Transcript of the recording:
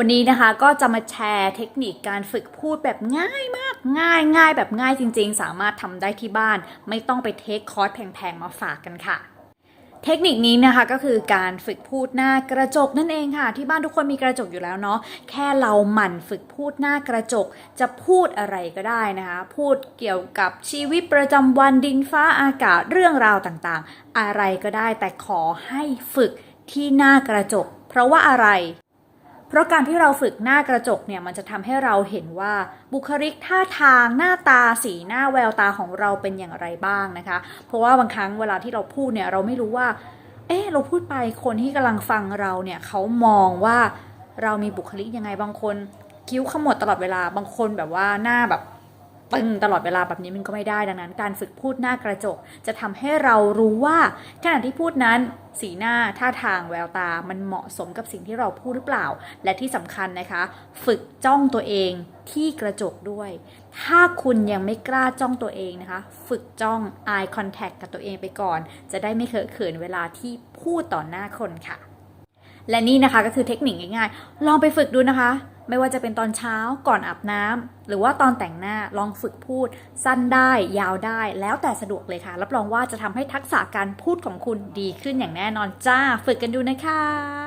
วันนี้นะคะก็จะมาแชร์เทคนิคการฝึกพูดแบบง่ายมากง่ายง่ายแบบง่ายจริงๆ สามารถทำได้ที่บ้าน ไม่ต้องไปเทคคอร์สแพงๆ มาฝากกันค่ะ เทคนิคนี้นะคะก็คือการฝึกพูดหน้ากระจกนั่นเองค่ะ ที่บ้านทุกคนมีกระจกอยู่แล้วเนาะแค่เราหมั่นฝึกพูดหน้ากระจก จะพูดอะไรก็ได้นะคะ พูดเกี่ยวกับชีวิตประจำวันดินฟ้าอากาศเรื่องราวต่างๆ อะไรก็ได้แต่ขอให้ฝึกที่หน้ากระจก เพราะว่าอะไร เพราะการที่เราฝึกหน้ากระจกเนี่ยมันจะทำให้เราเห็นว่าบุคลิกท่าทางหน้าตาสีหน้าแววตาของเราเป็นอย่างไรบ้างนะคะ เพราะว่าบางครั้งเวลาที่เราพูดเนี่ยเราไม่รู้ว่า เออเราพูดไปคนที่กำลังฟังเราเนี่ยเขามองว่าเรามีบุคลิกยังไงบางคน คิ้วขมวดตลอดเวลาบางคนแบบว่าหน้าแบบ ตึงตลอดเวลาแบบนี้มันก็ไม่ได้ดังนั้น การฝึกพูดหน้ากระจก จะทำให้เรารู้ว่าขณะที่พูดนั้นสีหน้าท่าทางแววตามันเหมาะสมกับสิ่งที่เราพูดหรือเปล่า และที่สำคัญนะคะ ฝึกจ้องตัวเองที่กระจกด้วย ถ้าคุณยังไม่กล้าจ้องตัวเองนะคะ ฝึกจ้อง eye contact กับตัวเองไปก่อน จะได้ไม่เคอะเขินเวลาที่พูดต่อหน้าคนค่ะ และนี่นะคะก็คือเทคนิคง่ายๆ ลองไปฝึกดูนะคะ ไม่ว่าจะเป็นตอนเช้าก่อนอาบน้ำหรือว่าตอนแต่งหน้าลองฝึกพูด สั้นได้ยาวได้ แล้วแต่สะดวกเลยค่ะ รับรองว่าจะทำให้ทักษะการพูดของคุณดีขึ้นอย่างแน่นอนจ้า ฝึกกันดูนะคะ